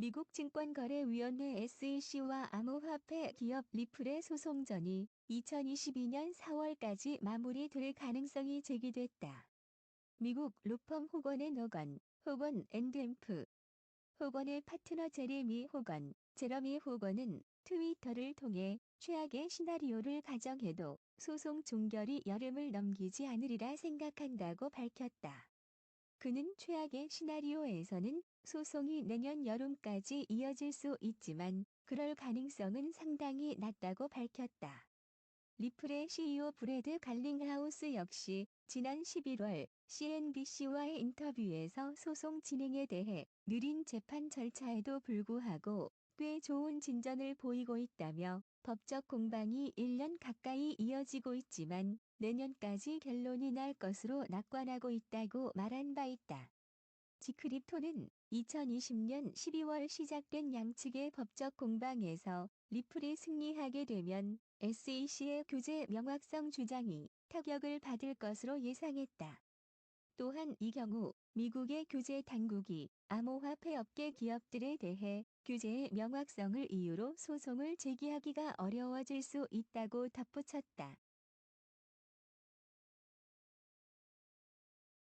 미국 증권거래위원회 SEC와 암호화폐 기업 리플의 소송전이 2022년 4월까지 마무리될 가능성이 제기됐다. 미국 로펌 호건의 노건, 호건 앤드앰프, 호건의 파트너 제레미 호건, 제러미 호건은 트위터를 통해 최악의 시나리오를 가정해도 소송 종결이 여름을 넘기지 않으리라 생각한다고 밝혔다. 그는 최악의 시나리오에서는 소송이 내년 여름까지 이어질 수 있지만 그럴 가능성은 상당히 낮다고 밝혔다. 리플의 CEO 브래드 갈링하우스 역시 지난 11월 CNBC와의 인터뷰에서 소송 진행에 대해 느린 재판 절차에도 불구하고 꽤 좋은 진전을 보이고 있다며 법적 공방이 1년 가까이 이어지고 있지만 내년까지 결론이 날 것으로 낙관하고 있다고 말한 바 있다. 지크립토는 2020년 12월 시작된 양측의 법적 공방에서 리플이 승리하게 되면 SEC의 규제 명확성 주장이 타격을 받을 것으로 예상했다. 또한 이 경우 미국의 규제 당국이 암호화폐 업계 기업들에 대해 규제의 명확성을 이유로 소송을 제기하기가 어려워질 수 있다고 덧붙였다.